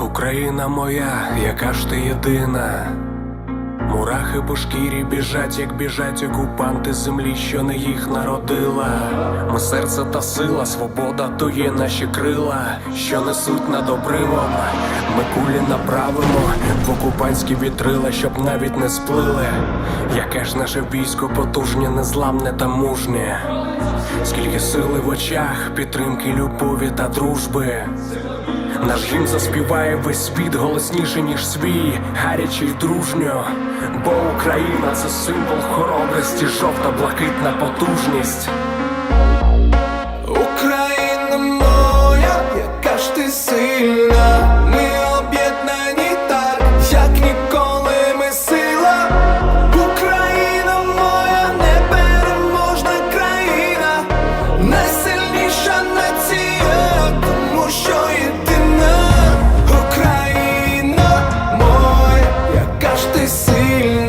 Україна моя, яка ж ти єдина. Мурахи по шкірі біжать, як біжать окупанти землі, що не їх народила. Ми серце та сила, свобода то є наші крила, що несуть над обривом. Ми кулі направимо в окупантські вітрила, щоб навіть не сплили. Яке ж наше військо потужнє, незламне та мужнє. Скільки сили в очах, підтримки, любові та дружби. Наш гімн заспіває весь світ голосніше, ніж свій, гаряче й дружньо, бо Україна це символ хоробрості, жовта, блакитна потужність. Україна моя, яка ж ти сильна, ми об'єднані так, як ніколи ми сила. Україна моя непереможна країна, найсильніша нація. feeling